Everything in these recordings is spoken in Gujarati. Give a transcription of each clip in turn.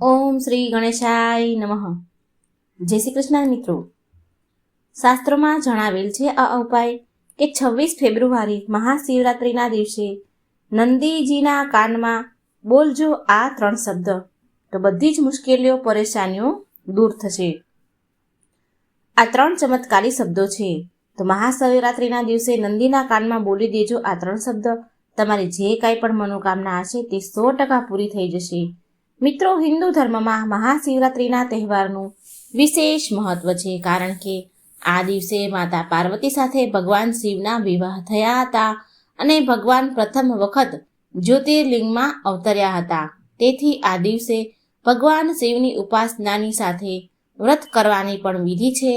ઓમ શ્રી ગણેશાય નમઃ. જય શ્રી કૃષ્ણ મિત્રો. શાસ્ત્રોમાં જણાવેલ છે આ ઉપાય કે છવ્વીસ ફેબ્રુઆરી મહાશિવરાત્રિના દિવસે નંદીજીના કાનમાં બોલજો આ ત્રણ શબ્દ. તો બધી જ મુશ્કેલીઓ, પરેશાનીઓ દૂર થશે. આ ત્રણ ચમત્કારી શબ્દો છે. તો મહાશિવરાત્રિના દિવસે નંદીના કાનમાં બોલી દેજો આ ત્રણ શબ્દ. તમારી જે કાંઈ પણ મનોકામના હશે તે સો ટકા પૂરી થઈ જશે. મિત્રો, હિન્દુ ધર્મમાં મહાશિવરાત્રિના તહેવારનું વિશેષ મહત્વ છે કારણ કે આ દિવસે માતા પાર્વતી સાથે ભગવાન શિવના વિવાહ થયા હતા અને ભગવાન પ્રથમ વખત જ્યોતિર્લિંગમાં અવતર્યા હતા. તેથી આ દિવસે ભગવાન શિવની ઉપાસનાની સાથે વ્રત કરવાની પણ વિધિ છે.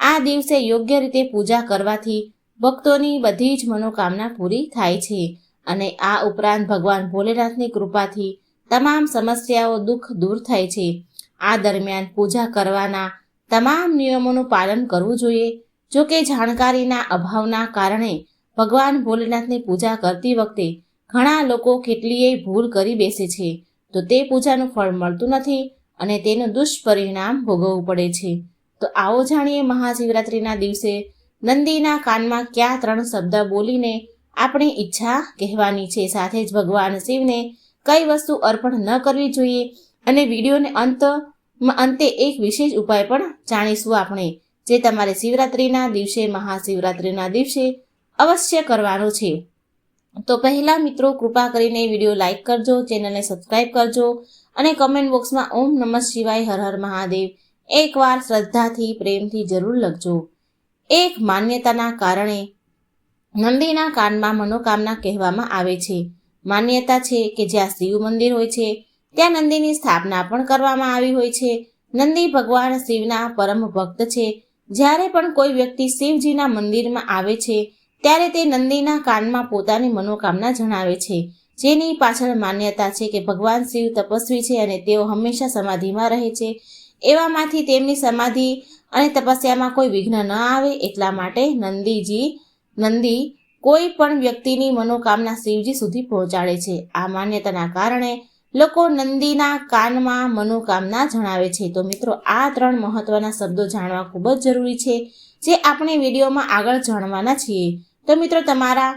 આ દિવસે યોગ્ય રીતે પૂજા કરવાથી ભક્તોની બધી જ મનોકામના પૂરી થાય છે અને આ ઉપરાંત ભગવાન ભોલેનાથની કૃપાથી તમામ સમસ્યાઓ દુઃખ દૂર થાય છે. આ દરમિયાન પૂજા કરવાના તમામ નિયમોનું પાલન કરવું જોઈએ. જો કે જાણકારીના અભાવના કારણે ભગવાન ભોલેનાથની પૂજા કરતી વખતે ઘણા લોકો કેટલીય ભૂલ કરી બેસે છે. તો તે પૂજાનું ફળ મળતું નથી અને તેનું દુષ્પરિણામ ભોગવવું પડે છે. તો આવો જાણીએ મહાશિવરાત્રિના દિવસે નંદીના કાનમાં ક્યાં ત્રણ શબ્દ બોલીને આપણી ઈચ્છા કહેવાની છે. સાથે જ ભગવાન શિવને કઈ વસ્તુ અર્પણ ન કરવી જોઈએ અને વિડીયોને અંત અંતે એક વિશેષ ઉપાય પણ જાણીશું આપણે, જે તમારે શિવરાત્રિના દિવસે, મહાશિવરાત્રિના દિવસે અવશ્ય કરવાનો છે. તો પહેલા મિત્રો, કૃપા કરીને વીડિયો લાઇક કરજો, ચેનલને સબસ્ક્રાઈબ કરજો અને કમેન્ટ બોક્સમાં ઓમ નમઃ શિવાય, હર હર મહાદેવ, એકવાર શ્રદ્ધાથી, પ્રેમથી જરૂર લખજો. એક માન્યતાના કારણે નંદીના કાનમાં મનોકામના કહેવામાં આવે છે. માન્યતા છે કે જ્યાં શિવ મંદિર હોય છે, ત્યાં નંદીની સ્થાપના પણ કરવામાં આવી હોય છે. નંદી ભગવાન શિવના પરમ ભક્ત છે. જ્યારે પણ કોઈ વ્યક્તિ શિવજીના મંદિરમાં આવે છે, ત્યારે તે નંદીના કાનમાં પોતાની મનોકામના જણાવે છે. જેની પાછળ માન્યતા છે કે ભગવાન શિવ તપસ્વી છે અને તેઓ હંમેશા સમાધિમાં રહે છે. એવામાંથી તેમની સમાધિ અને તપસ્યામાં કોઈ વિઘ્ન ન આવે એટલા માટે નંદીજી, નંદી કોઈ પણ વ્યક્તિની મનોકામના શિવજી સુધી પહોંચાડે છે. આ માન્યતાના કારણે લોકો નંદીના કાનમાં મનોકામના જણાવે છે. તો મિત્રો, આ ત્રણ મહત્વના શબ્દો જાણવા ખૂબ જ જરૂરી છે, જે આપણે વિડીયોમાં આગળ જાણવાના છીએ. તો મિત્રો, તમારા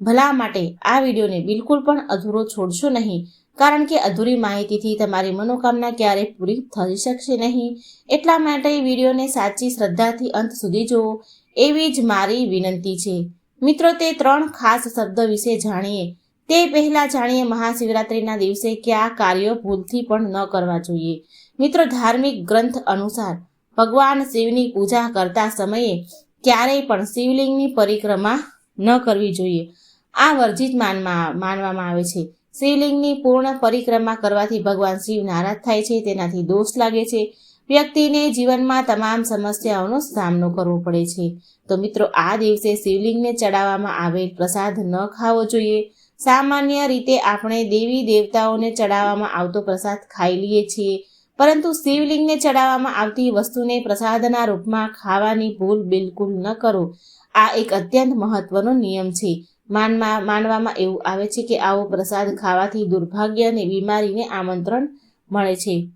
ભલા માટે આ વિડીયોને બિલકુલ પણ અધૂરો છોડશો નહીં, કારણ કે અધૂરી માહિતીથી તમારી મનોકામના ક્યારેય પૂરી થઈ શકશે નહીં. એટલા માટે વિડીયોને સાચી શ્રદ્ધાથી અંત સુધી જુઓ, એવી જ મારી વિનંતી છે. મિત્રો, તે ત્રણ ખાસ શબ્દ વિશે જાણીએ. તે પહેલા જાણીએ મહાશિવરાત્રિના દિવસે કયા કાર્યો ભૂલથી પણ ન કરવા જોઈએ. મિત્રો, ધાર્મિક ગ્રંથ અનુસાર ભગવાન શિવની પૂજા કરતા સમયે ક્યારેય પણ શિવલિંગની પરિક્રમા ન કરવી જોઈએ. આ વર્જિત માનમાં, માનવામાં આવે છે. શિવલિંગની પૂર્ણ પરિક્રમા કરવાથી ભગવાન શિવ નારાજ થાય છે, તેનાથી દોષ લાગે છે. વ્યક્તિને જીવનમાં તમામ સમસ્યાઓનો સામનો કરવો પડે છે. તો મિત્રો, આ દિવસે શિવલિંગને ચડાવવામાં આવેલ પ્રસાદ ન ખાવો જોઈએ. સામાન્ય રીતે આપણે દેવી દેવતાઓને ચડાવવામાં આવતો પ્રસાદ ખાઈ લઈએ છીએ. પરંતુ શિવલિંગને ચડાવવામાં આવતી વસ્તુને પ્રસાદના રૂપમાં ખાવાની ભૂલ બિલકુલ ન કરો. આ એક અત્યંત મહત્વનો નિયમ છે. માનમાં માનવામાં એવું આવે છે કે આવો પ્રસાદ ખાવાથી દુર્ભાગ્ય અને બીમારીને આમંત્રણ મળે છે.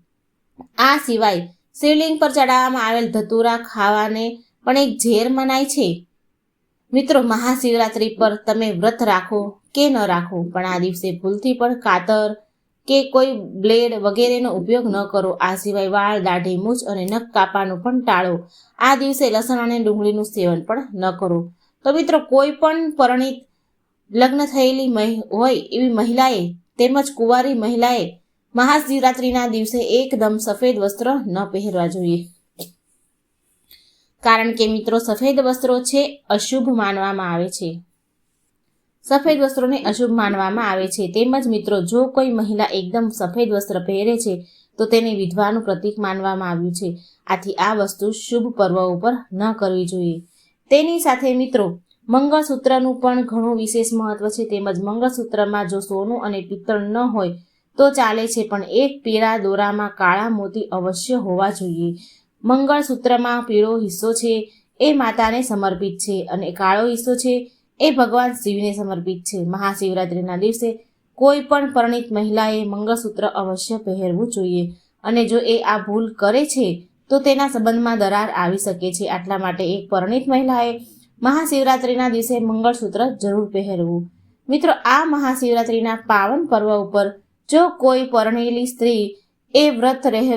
આ સિવાય શિવલિંગ પર ચડાવવામાં આવેલ ધતુરા ખાવાને પણ એક ઝેર મનાય છે. મિત્રો, મહાશિવરાત્રિ પર તમે વ્રત રાખો કે ન રાખો, પણ આ દિવસે ભૂલથી પણ કાતર કે કોઈ બ્લેડ વગેરેનો ઉપયોગ ન કરો. આ સિવાય વાળ, દાઢી, મૂછ અને નખ કાપવાનું પણ ટાળો. આ દિવસે લસણ અને ડુંગળીનું સેવન પણ ન કરો. તો મિત્રો, કોઈ પણ પરણિત લગ્ન થયેલી હોય એવી મહિલાએ તેમજ કુંવારી મહિલાએ મહાશિવરાત્રિના દિવસે એકદમ સફેદ વસ્ત્ર ન પહેરવા જોઈએ. કારણ કે મિત્રો, સફેદ વસ્ત્રો છે, અશુભ માનવામાં આવે છે. સફેદ વસ્ત્રોને અશુભ માનવામાં આવે છે. તેમજ મિત્રો, જો કોઈ મહિલા એકદમ સફેદ વસ્ત્ર પહેરે છે, તો તેને વિધવાનું પ્રતીક માનવામાં આવ્યું છે. આથી આ વસ્તુ શુભ પર્વ ઉપર ન કરવી જોઈએ. તેની સાથે મિત્રો, મંગળસૂત્રનું પણ ઘણું વિશેષ મહત્વ છે. તેમજ મંગળસૂત્રમાં જો સોનું અને પિત્તળ ન હોય તો ચાલે છે, પણ એક પીળા દોરામાં કાળા મોતી અવશ્ય હોવા જોઈએ. મંગળસૂત્રમાં પીળો હિસ્સો છે, એ માતાને સમર્પિત છે અને કાળો હિસ્સો છે, એ ભગવાન શિવને સમર્પિત છે. મહાશિવરાત્રિના દિવસે કોઈ પણ પરણિત મહિલાએ મંગળસૂત્ર અવશ્ય પહેરવું જોઈએ અને જો એ આ ભૂલ કરે છે, તો તેના સંબંધમાં દરાર આવી શકે છે. આટલા માટે એક પરણિત મહિલાએ મહાશિવરાત્રિના દિવસે મંગળસૂત્ર જરૂર પહેરવું. મિત્રો, આ મહાશિવરાત્રિના પાવન પર્વ ઉપર જો કોઈ પરણેલી સ્ત્રી એ વ્રત રહે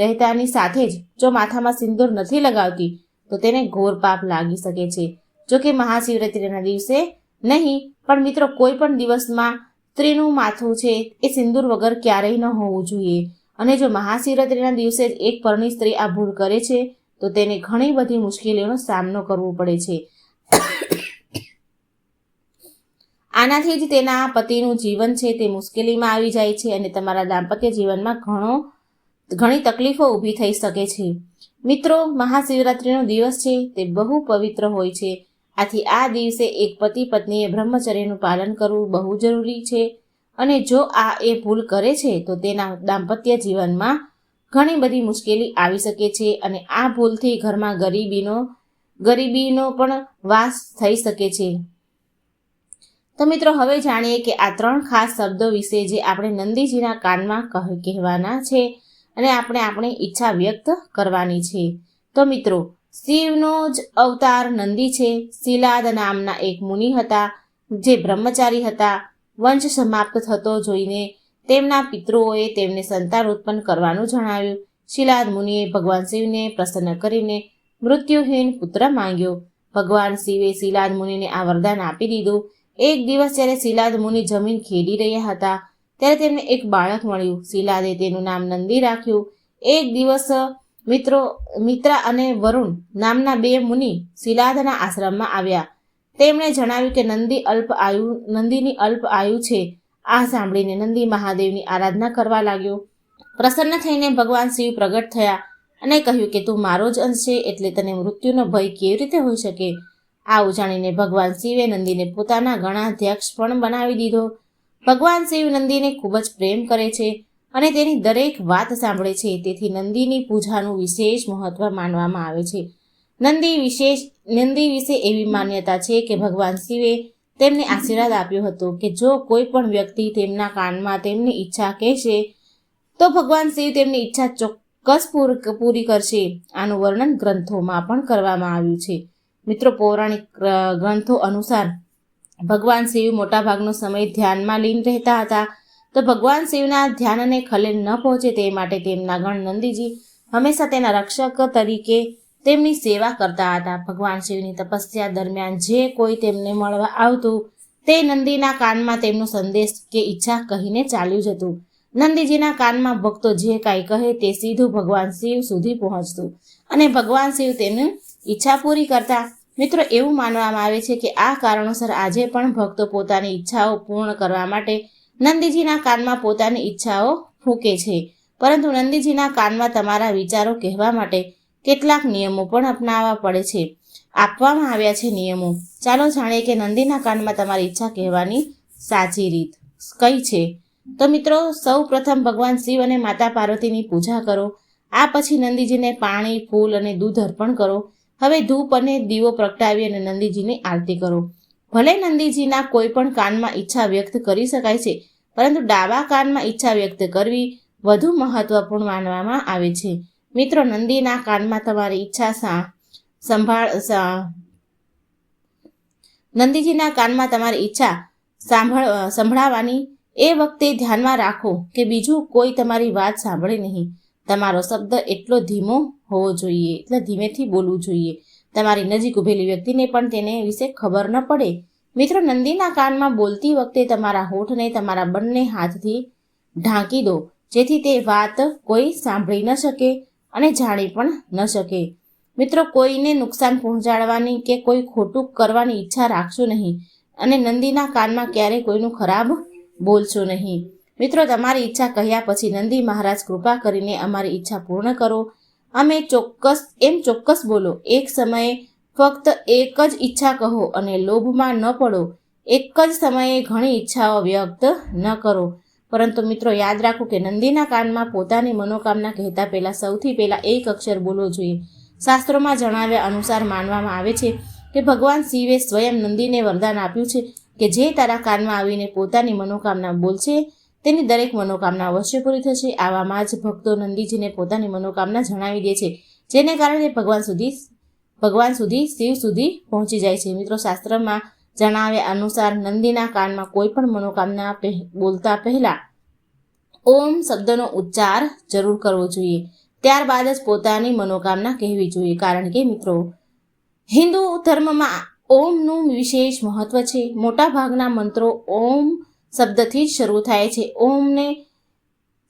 રહેતાની સાથે જ જો માથામાં સિંદૂર નથી લગાવતી, તો તેને ઘોર પાપ લાગી શકે છે. જો કે મહાશિવરાત્રિના દિવસે નહીં, પણ મિત્રો કોઈ પણ દિવસમાં સ્ત્રીનું માથું છે એ સિંદૂર વગર ક્યારેય ન હોવું જોઈએ. અને જો મહાશિવરાત્રિના દિવસે જ એક પરણી સ્ત્રી આ ભૂલ કરે છે, તો તેને ઘણી બધી મુશ્કેલીઓનો સામનો કરવો પડે છે. આનાથી જ તેના પતિનું જીવન છે તે મુશ્કેલીમાં આવી જાય છે અને તમારા દાંપત્ય જીવનમાં ઘણો, ઘણી તકલીફો ઊભી થઈ શકે છે. મિત્રો, મહાશિવરાત્રિનો દિવસ છે, તે બહુ પવિત્ર હોય છે. આથી આ દિવસે એક પતિ પત્નીએ બ્રહ્મચર્યનું પાલન કરવું બહુ જરૂરી છે. અને જો આ એ ભૂલ કરે છે, તો તેના દાંપત્ય જીવનમાં ઘણી બધી મુશ્કેલી આવી શકે છે અને આ ભૂલથી ઘરમાં ગરીબીનો ગરીબીનો પણ વાસ થઈ શકે છે. તો મિત્રો, હવે જાણીએ કે આ ત્રણ ખાસ શબ્દો વિશે જે આપણે નંદીજીના કાનમાં કહ- કહેવાના છે અને આપણે આપણી ઈચ્છા વ્યક્ત કરવાની છે. તો મિત્રો, શિવનો જ અવતાર નંદી છે. શિલાદ નામના એક મુનિ હતા, જે બ્રહ્મચારી હતા. વંશ સમાપ્ત થતો જોઈને તેમના પિતૃઓએ તેમને સંતાન ઉત્પન્ન કરવાનું જણાવ્યું. શિલાદ મુનિએ ભગવાન શિવને પ્રસન્ન કરીને મૃત્યુહીન પુત્ર માંગ્યો. ભગવાન શિવે શિલાદ મુનિને આ વરદાન આપી દીધું. એક દિવસ જ્યારે શિલાદ મુનિ જમીન ખેડી રહ્યા હતા, ત્યારે તેમને એક બાળક મળ્યું. શિલાદે તેનું નામ નંદી રાખ્યું. એક દિવસ મિત્રો, મિત્રા અને વરુણ નામના બે મુનિ શિલાદના આશ્રમમાં આવ્યા. તેમણે જણાવ્યું કે નંદી અલ્પ આયુ, નંદીની અલ્પ આયુ છે. આ સાંભળીને નંદી મહાદેવની આરાધના કરવા લાગ્યો. પ્રસન્ન થઈને ભગવાન શિવ પ્રગટ થયા અને કહ્યું કે તું મારો જ અંશ છે, એટલે તને મૃત્યુનો ભય કેવી રીતે હોઈ શકે? આવું ઉજાણીને ભગવાન શિવે નંદીને પોતાના ગણાધ્યક્ષ પણ બનાવી દીધો. ભગવાન શિવ નંદીને ખૂબ જ પ્રેમ કરે છે અને તેની દરેક વાત સાંભળે છે. તેથી નંદીની પૂજાનું વિશેષ મહત્વ માનવામાં આવે છે. નંદી વિશેષ, નંદી વિશે એવી માન્યતા છે કે ભગવાન શિવે તેમને આશીર્વાદ આપ્યો હતો કે જો કોઈ પણ વ્યક્તિ તેમના કાનમાં તેમની ઈચ્છા કહેશે, તો ભગવાન શિવ તેમની ઈચ્છા ચોક્કસ પૂરી કરશે. આનું વર્ણન ગ્રંથોમાં પણ કરવામાં આવ્યું છે. મિત્રો, પૌરાણિક ગ્રંથો અનુસાર ભગવાન શિવ મોટાભાગનો સમય ધ્યાનમાં લીન રહેતા હતા. તો ભગવાન શિવના ધ્યાનને ખલેલ ન પહોંચે તે માટે તેમના ગણ નંદીજી હંમેશા તેના રક્ષક તરીકે તેમની સેવા કરતા હતા. ભગવાન શિવની તપસ્યા દરમિયાન જે કોઈ તેમને મળવા આવતું, તે નંદીના કાનમાં તેમનો સંદેશ કે ઈચ્છા કહીને ચાલ્યું જતું. નંદીજીના કાનમાં ભક્તો જે કાંઈ કહે તે સીધું ભગવાન શિવ સુધી પહોંચતું અને ભગવાન શિવ તેની ઈચ્છા પૂરી કરતા. મિત્રો, એવું માનવામાં આવે છે કે આ કારણોસર આજે પણ ભક્તો પોતાની ઈચ્છાઓ પૂર્ણ કરવા માટે નંદીજીના કાનમાં પોતાની ઈચ્છાઓ ફૂંકે છે. પરંતુ નંદીજીના કાનમાં તમારા વિચારો કહેવા માટે કેટલાક નિયમો પણ અપનાવવા પડે છે. આપવામાં આવ્યા છે નિયમો. ચાલો જાણીએ કે નંદીના કાનમાં તમારી ઈચ્છા કહેવાની સાચી રીત કઈ છે? તો મિત્રો, સૌ પ્રથમ ભગવાન શિવ અને માતા પાર્વતીની પૂજા કરો. આ પછી નંદીજીને પાણી, ફૂલ અને દૂધ અર્પણ કરો. હવે ધૂપ અને દીવો પ્રગટાવી અને નંદીજીની આરતી કરો. ભલે નંદીજીના કોઈ પણ કાનમાં ઈચ્છા વ્યક્ત કરી શકાય છે, પરંતુ ડાબા કાનમાં ઈચ્છા વ્યક્ત કરવી વધુ મહત્વપૂર્ણ માનવામાં આવે છે. મિત્રો, નંદીના કાનમાં તમારી ઈચ્છા સંભાળ નંદીજીના કાનમાં તમારી ઈચ્છા સાંભળ સંભળાવાની એ વખતે ધ્યાનમાં રાખો કે બીજું કોઈ તમારી વાત સાંભળે નહીં. તમારો શબ્દ એટલો ધીમો હોવો જોઈએ. એટલે ધીમેથી બોલવું જોઈએ. તમારી નજીક ઊભેલી વ્યક્તિને પણ તેને વિશે ખબર ન પડે. મિત્રો, નંદીના કાનમાં બોલતી વખતે તમારા હોઠને તમારા બંને હાથથી ઢાંકી દો, જેથી તે વાત કોઈ સાંભળી ન શકે અને જાણી પણ ન શકે. મિત્રો, કોઈને નુકસાન પહોંચાડવાની કે કોઈ ખોટું કરવાની ઈચ્છા રાખશો નહીં અને નંદીના કાનમાં ક્યારેય કોઈનું ખરાબ બોલશો નહીં. મિત્રો, તમારી ઈચ્છા કહ્યા પછી નંદી મહારાજ કૃપા કરીને અમારી ઈચ્છા પૂર્ણ કરો. અમે ચોક્કસ, એમ ચોક્કસ બોલો, એક સમયે ફક્ત એક જ ઈચ્છા કહો અને લોભમાં ન પડો. એક જ સમયે ઘણી ઈચ્છાઓ વ્યક્ત ન કરો. પરંતુ મિત્રો, યાદ રાખો કે નંદીના કાનમાં પોતાની મનોકામના કહેતા પહેલાં સૌથી પહેલાં એક અક્ષર બોલવો જોઈએ. શાસ્ત્રોમાં જણાવ્યા અનુસાર માનવામાં આવે છે કે ભગવાન શિવે સ્વયં નંદીને વરદાન આપ્યું છે કે જે તારા કાનમાં આવીને પોતાની મનોકામના બોલશે તેની દરેક મનોકામના અવશ્ય પૂરી થશે. આવામાં જ ભક્તો નંદીજીને પોતાની મનોકામના જણાવી દે છે, જેને કારણે ભગવાન સુધી ભગવાન સુધી શિવ સુધી પહોંચી જાય છે. મિત્રો, શાસ્ત્રમાં જણાવ્યા અનુસાર નંદીના કાનમાં કોઈ પણ મનોકામના બોલતા પહેલા ઓમ શબ્દનો ઉચ્ચાર જરૂર કરવો જોઈએ. ત્યારબાદ જ પોતાની મનોકામના કહેવી જોઈએ. કારણ કે મિત્રો, હિન્દુ ધર્મમાં ઓમનું વિશેષ મહત્વ છે. મોટાભાગના મંત્રો ઓમ શબ્દથી જ શરૂ થાય છે. ઓમને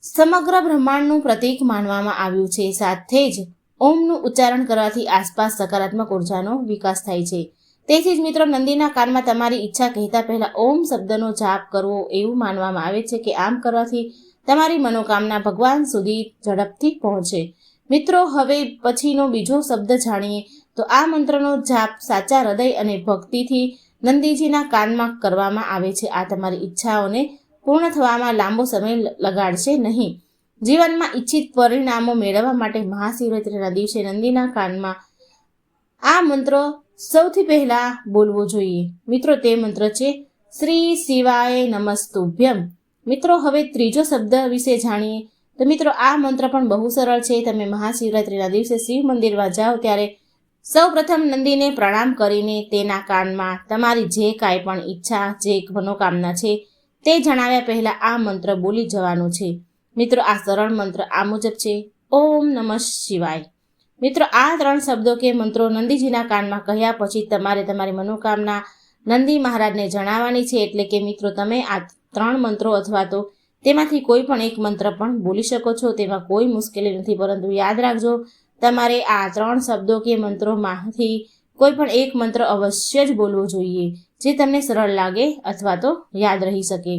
સમગ્ર બ્રહ્માંડનું પ્રતીક માનવામાં આવ્યું છે. સાથે જ ઓમનું ઉચ્ચારણ કરવાથી આસપાસ સકારાત્મક ઉર્જાનો વિકાસ થાય છે. તેથી જ મિત્રો, નંદીના કાનમાં તમારી ઈચ્છા કહેતા પહેલા ઓમ શબ્દનો જાપ કરવો એવું માનવામાં આવે છે કે આમ કરવાથી તમારી મનોકામના ભગવાન સુધી ઝડપથી પહોંચે. મિત્રો, હવે પછીનો બીજો શબ્દ જાણીએ તો આ મંત્રનો જાપ સાચા હૃદય અને ભક્તિથી નંદીજીના કાનમાં કરવામાં આવે છે. આ તમારી ઈચ્છાઓને પૂર્ણ થવામાં લાંબો સમય લગાડશે નહીં. જીવનમાં ઈચ્છિત પરિણામો મેળવવા માટે મહાશિવરાત્રિના દિવસે નંદીના કાનમાં આ મંત્ર સૌથી પહેલા બોલવો જોઈએ. મિત્રો, તે મંત્ર છે, શ્રી શિવાય નમસ્તુભ્યમ. મિત્રો, હવે ત્રીજો શબ્દ વિશે જાણીએ. તો મિત્રો, આ મંત્ર પણ બહુ સરળ છે. તમે મહાશિવરાત્રિના દિવસે શિવ મંદિરમાં જાઓ ત્યારે સૌ પ્રથમ નંદીને પ્રણામ કરીને તેના કાનમાં તમારી જે કાંઈ પણ ઈચ્છા, જે મનોકામના છે, તે જણાવ્યા પહેલાં આ મંત્ર બોલી જવાનું છે. મિત્રો, આ સરળ મંત્ર આ મુજબ છે. ઓમ નમઃ શિવાય. મિત્રો, આ ત્રણ શબ્દો કે મંત્રો નંદીજીના કાનમાં કહ્યા પછી તમારે તમારી મનોકામના નંદી મહારાજને જણાવવાની છે. એટલે કે મિત્રો, તમે આ ત્રણ મંત્રો અથવા તો તેમાંથી કોઈ પણ એક મંત્ર પણ બોલી શકો છો. તેમાં કોઈ મુશ્કેલી નથી. પરંતુ યાદ રાખજો તમારે આ ત્રણ શબ્દો કે મંત્રોમાંથી કોઈ પણ એક મંત્ર અવશ્ય જ બોલવો જોઈએ, જે તમને સરળ લાગે અથવા તો યાદ રહી શકે.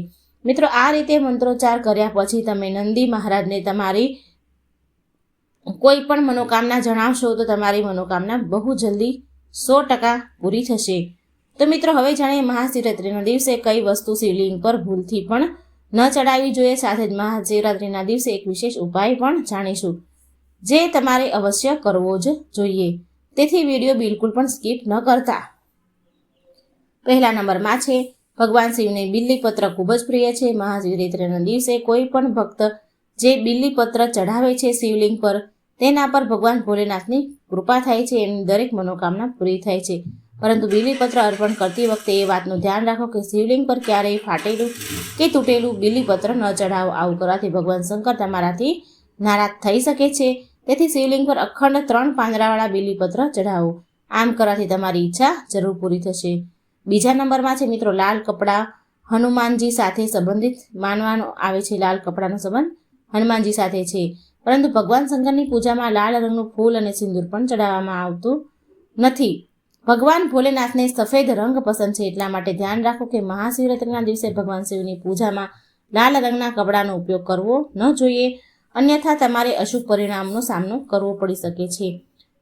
મિત્રો, આ રીતે મંત્રોચ્ચાર કર્યા પછી તમે નંદી મહારાજને તમારી કોઈ પણ મનોકામના જણાવશો તો તમારી મનોકામના બહુ જલ્દી સો ટકા પૂરી થશે. તો મિત્રો, હવે જાણીએ મહાશિવરાત્રિના દિવસે કઈ વસ્તુ શિવલિંગ પર ભૂલથી પણ ન ચડાવવી જોઈએ. સાથે જ મહાશિવરાત્રિના દિવસે એક વિશેષ ઉપાય પણ જાણીશું. જે તમારે અવશ્ય કરવો જ જોઈએ. તેથી વીડિયો બિલકુલ પણ સ્કીપ ન કરતા. પહેલા નંબરમાં છે, ભગવાન શિવને બિલ્લીપત્ર ખૂબ જ પ્રિય છે. મહાશિવરાત્રિના દિવસે કોઈ પણ ભક્ત જે બિલ્લીપત્ર ચઢાવે છે શિવલિંગ પર, તેના પર ભગવાન ભોલેનાથની કૃપા થાય છે, એમની દરેક મનોકામના પૂરી થાય છે. પરંતુ બિલીપત્ર અર્પણ કરતી વખતે એ વાતનું ધ્યાન રાખો કે શિવલિંગ પર ક્યારેય ફાટેલું કે તૂટેલું બિલીપત્ર ન ચઢાવો. આવું કરવાથી ભગવાન શંકર તમારાથી નારાજ થઈ શકે છે. તેથી શિવલિંગ પર અખંડ ત્રણ પાંદડાવાળા બિલીપત્ર ચઢાવો. આમ કરવાથી તમારી ઈચ્છા જરૂર પૂરી થશે. બીજા નંબરમાં છે મિત્રો, લાલ કપડાં. હનુમાનજી સાથે સંબંધિત માનવાનો આવે છે લાલ કપડાનો સંબંધ. હનુમાનજી સાથે છે. પરંતુ ભગવાન શંકરની પૂજામાં લાલ રંગનું ફૂલ અને સિંદૂર પણ ચડાવવામાં આવતું નથી. ભગવાન ભોલેનાથને સફેદ રંગ પસંદ છે એટલા માટે ધ્યાન રાખો કે મહાશિવરાત્રિના દિવસે ભગવાન શિવની પૂજામાં લાલ રંગના કપડાનો ઉપયોગ કરવો ન જોઈએ. અન્યથા તમારે અશુભ પરિણામનો સામનો કરવો પડી શકે છે.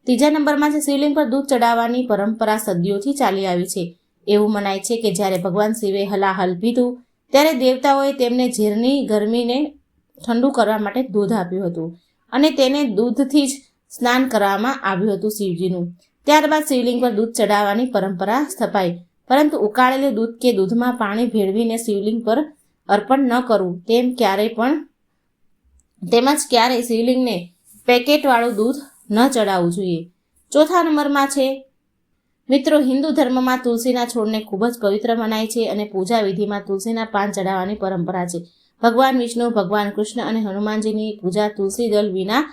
ત્રીજા નંબરમાં છે, શિવલિંગ પર દૂધ ચડાવવાની પરંપરા સદીઓથી ચાલી આવી છે. એવું મનાય છે કે જ્યારે ભગવાન શિવે હલાહલ પીધું, ત્યારે દેવતાઓએ તેમને ઝેરની ગરમીને ઠંડુ કરવા માટે દૂધ આપ્યું હતું અને તેને દૂધથી જ સ્નાન કરવામાં આવ્યું હતું શિવજીનું. ત્યારબાદ શિવલિંગ પર દૂધ ચડાવવાની પરંપરા સ્થપાઈ. પરંતુ ઉકાળેલું દૂધ કે દૂધમાં પાણી ભેળવીને શિવલિંગ પર અર્પણ ન કરવું, તેમ ક્યારેય પણ તેમજ ક્યારેય શિવલિંગને પેકેટવાળું દૂધ ન ચડાવવું જોઈએ. ચોથા નંબરમાં છે, મિત્રો હિન્દુ ધર્મમાં તુલસીના છોડને ખૂબ જ પવિત્ર મનાય છે અને પૂજા વિધિમાં તુલસીના પાન ચડાવવાની પરંપરા છે. ભગવાન વિષ્ણુ, ભગવાન કૃષ્ણ અને હનુમાનજીની પૂજા તુલસી દળ વિના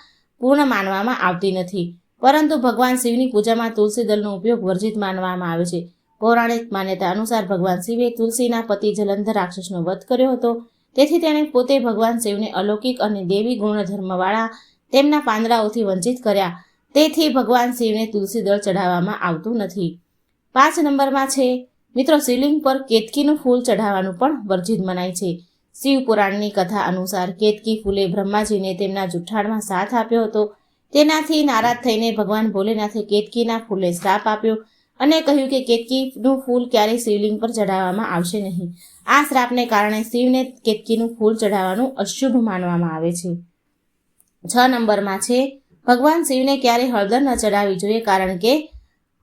પૂર્ણ માનવામાં આવતી નથી. પરંતુ ભગવાન શિવની પૂજામાં તુલસી દળનો ઉપયોગ વર્જિત માનવામાં આવે છે. પૌરાણિક માન્યતા અનુસાર ભગવાન શિવે તુલસીના પતિ જલંધર રાક્ષસનો વધ કર્યો હતો. તેથી તેણે પોતે ભગવાન શિવને અલૌકિક અને દેવી ગુણધર્મવાળા તેમના પાંદડાઓથી વંચિત કર્યા. તેથી ભગવાન શિવને તુલસી દળ ચઢાવવામાં આવતું નથી. પાંચ નંબરમાં છે, મિત્રો શિવલિંગ પર કેતકીનું ફૂલ ચઢાવવાનું પણ વર્જિત મનાય છે. શિવ પુરાણની કથા અનુસાર કેતકી ફૂલે બ્રહ્માજીને તેમના જુઠ્ઠાણમાં સાથ આપ્યો હતો. તેનાથી નારાજ થઈને ભગવાન ભોલેનાથે કેતકીના ફૂલે શ્રાપ આપ્યો. અને કહ્યું કે કેતકીનું ફૂલ ક્યારેય શિવલિંગ પર ચઢાવવામાં આવશે નહીં. આ શ્રાપને કારણે શિવને કેતકીનું ફૂલ ચઢાવવાનું અશુભ માનવામાં આવે છે. છ નંબરમાં છે, ભગવાન શિવને ક્યારેય હળદર ન ચઢાવવી જોઈએ કારણ કે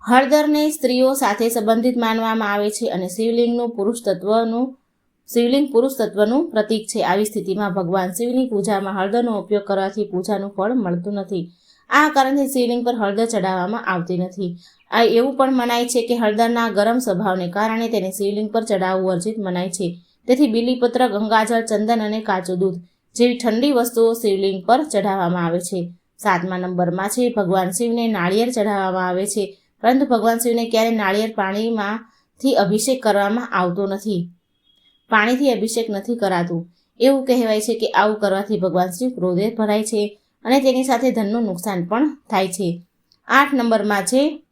હળદરને સ્ત્રીઓ સાથે સંબંધિત માનવામાં આવે છે અને શિવલિંગનું પુરુષ તત્વનું, શિવલિંગ પુરુષ તત્વનું પ્રતીક છે. આવી સ્થિતિમાં ભગવાન શિવની પૂજામાં હળદરનો ઉપયોગ કરવાથી પૂજાનું ફળ મળતું નથી. આ કારણથી શિવલિંગ પર હળદર ચડાવવામાં આવતી નથી. આ એવું પણ મનાય છે કે હળદરના ગરમ સ્વભાવને કારણે તેને શિવલિંગ પર ચડાવવું વર્જિત મનાય છે. તેથી બીલીપત્ર, ગંગાજળ, ચંદન અને કાચું દૂધ જેવી ઠંડી વસ્તુઓ શિવલિંગ પર ચઢાવવામાં આવે છે. સાતમા નંબરમાં છે, ભગવાન શિવને નાળિયેર ચઢાવવામાં આવે છે. પરંતુ ભગવાન શિવને ક્યારેય નાળિયેર પાણીમાંથી અભિષેક કરવામાં આવતો નથી. પાણીથી અભિષેક નથી કરાતું. એવું કહેવાય છે કે આવું કરવાથી ભગવાન શિવ ક્રોધે ભરાય છે અને તેની સાથે ધનનું નુકસાન પણ થાય છે. આઠ નંબરમાં છે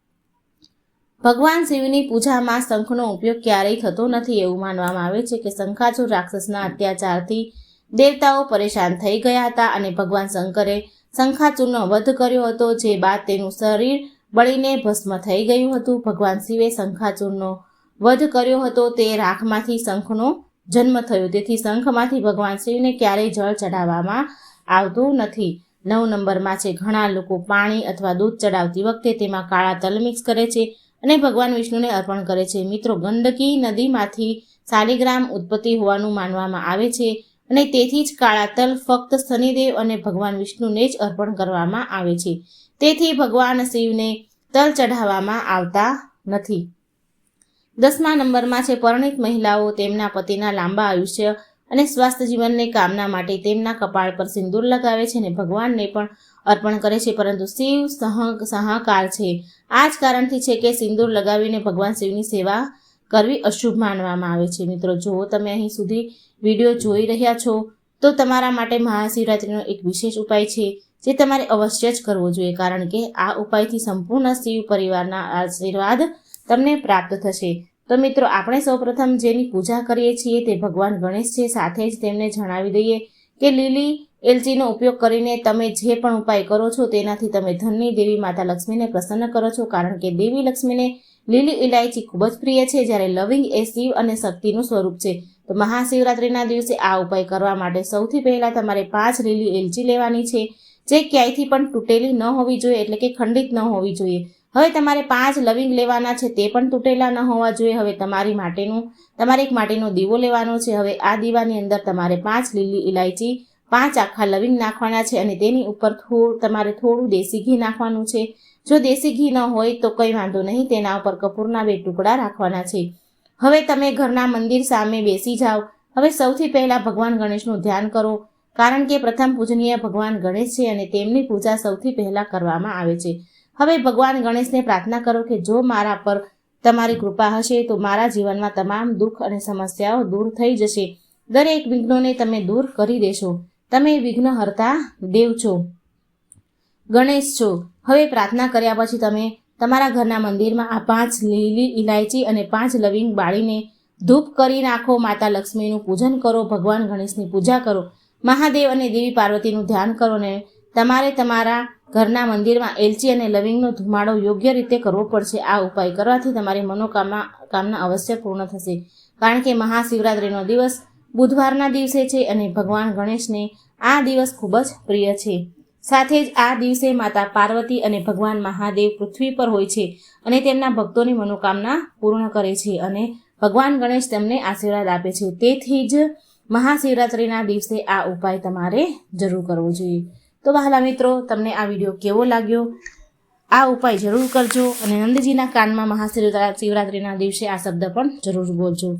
ભગવાન શિવની પૂજામાં શંખનો ઉપયોગ ક્યારેય થતો નથી એવું માનવામાં આવે છે કે શંખાચુર રાક્ષસના અત્યાચારથી દેવતાઓ પરેશાન થઈ ગયા હતા અને ભગવાન શંકરે શંખાચૂરનો વધ કર્યો હતો, જે બાદ તેનું શરીર બળીને ભસ્મ થઈ ગયું હતું. ભગવાન શિવે શંખાચૂરનો વધ કર્યો હતો. તે રાખમાંથી શંખનો જન્મ થયો. તેથી શંખમાંથી ભગવાન શિવને ક્યારેય જળ ચડાવવામાં આવતું નથી. નવ નંબરમાં છે, ઘણા લોકો પાણી અથવા દૂધ ચડાવતી વખતે તેમાં કાળા તલ મિક્સ કરે છે. અને ભગવાન વિષ્ણુને અર્પણ કરે છે. મિત્રો ગંડકી નદીમાંથી શાલિગ્રામ ઉત્પત્તિ હોવાનું માનવામાં આવે છે અને તેથી જ કાળા તલ ફક્ત શનિદેવ અને ભગવાન વિષ્ણુને જ અર્પણ કરવામાં આવે છે. તેથી ભગવાન શિવને તલ ચઢાવવામાં આવતા નથી. દસમા નંબરમાં છે, પરણિત મહિલાઓ તેમના પતિના લાંબા આયુષ્ય અને સ્વાસ્થ્ય જીવનની કામના માટે તેમના કપાળ પર સિંદૂર લગાવે છે અને ભગવાનને પણ અર્પણ કરે છે, પરંતુ શિવ સહ, સહાકાર છે. આ જ કારણથી છે કે સિંદૂર લગાવીને ભગવાન શિવની સેવા કરવી અશુભ માનવામાં આવે છે. મિત્રો, જો તમે અહીં સુધી વીડિયો જોઈ રહ્યા છો, તો તમારા માટે મહાશિવરાત્રિનો એક વિશેષ ઉપાય છે, જે તમારે અવશ્ય જ કરવો જોઈએ, કારણ કે આ ઉપાયથી સંપૂર્ણ શિવ પરિવારના આશીર્વાદ તમને પ્રાપ્ત થશે. તો મિત્રો, આપણે સૌપ્રથમ જેની પૂજા કરીએ છીએ તે ભગવાન ગણેશ છે. સાથે જ તેમને જણાવી દઈએ કે લીલી એલચીનો ઉપયોગ કરીને તમે જે પણ ઉપાય કરો છો તેનાથી તમે ધનની દેવી માતા લક્ષ્મીને પ્રસન્ન કરો છો, કારણ કે દેવી લક્ષ્મીને લીલી ઇલાયચી ખૂબ જ પ્રિય છે. જ્યારે લવિંગ એ શિવ અને શક્તિનું સ્વરૂપ છે. તો મહાશિવરાત્રિના દિવસે આ ઉપાય કરવા માટે સૌથી પહેલાં તમારે પાંચ લીલી એલચી લેવાની છે, જે ક્યાંયથી પણ તૂટેલી ન હોવી જોઈએ, એટલે કે ખંડિત ન હોવી જોઈએ. હવે તમારે પાંચ લવિંગ લેવાના છે તે પણ તૂટેલા ન હોવા જોઈએ. હવે તમારી માટેનું, તમારે એક માટેનો દીવો લેવાનો છે. હવે આ દીવાની અંદર તમારે પાંચ લીલી ઇલાયચી પાંચ આખા લવિંગ નાખવાના છે અને તેની ઉપર થોડું, તમારે થોડું દેશી ઘી નાખવાનું છે. જો દેશી ઘી ન હોય તો કંઈ વાંધો નહીં, તેના ઉપર કપૂરના બે ટુકડા રાખવાના છે. હવે તમે ઘરના મંદિર સામે બેસી જાઓ. હવે સૌથી પહેલાં ભગવાન ગણેશનું ધ્યાન કરો, કારણ કે પ્રથમ પૂજનીય ભગવાન ગણેશ છે અને તેમની પૂજા સૌથી પહેલાં કરવામાં આવે છે. હવે ભગવાન ગણેશને પ્રાર્થના કરો કે જો મારા પર તમારી કૃપા હશે તો મારા જીવનમાં તમામ દુઃખ અને સમસ્યાઓ દૂર થઈ જશે. દરેક વિઘ્નોને તમે દૂર કરી દેશો. તમે વિઘ્નહર્તા દેવ છો. ગણેશ છો. હવે પ્રાર્થના કર્યા પછી તમે તમારા ઘરના મંદિરમાં આ પાંચ લીલી ઇલાયચી અને પાંચ લવિંગ બાળીને ધૂપ કરી નાખો. માતા લક્ષ્મીનું પૂજન કરો. ભગવાન ગણેશની પૂજા કરો. મહાદેવ અને દેવી પાર્વતીનું ધ્યાન કરો ને તમારે તમારા ઘરના મંદિરમાં એલચી અને લવિંગનો ધુમાડો યોગ્ય રીતે કરવો પડશે. આ ઉપાય કરવાથી તમારી મનોકામના કામના અવશ્ય પૂર્ણ થશે. કારણ કે મહાશિવરાત્રિનો દિવસ બુધવારના દિવસે છે અને ભગવાન ગણેશને આ દિવસ ખૂબ જ પ્રિય છે. સાથે જ આ દિવસે માતા પાર્વતી અને ભગવાન મહાદેવ પૃથ્વી પર હોય છે અને તેમના ભક્તોની મનોકામના પૂર્ણ કરે છે અને ભગવાન ગણેશ તેમને આશીર્વાદ આપે છે. તેથી જ મહાશિવરાત્રિના દિવસે આ ઉપાય તમારે જરૂર કરવો જોઈએ. તો વહાલા મિત્રો, તમને આ વીડિયો કેવો લાગ્યો? આ ઉપાય જરૂર કરજો અને નંદજીના કાનમાં મહાશિવરાત્રિના શિવરાત્રિના દિવસે આ શબ્દ પણ જરૂર બોલજો.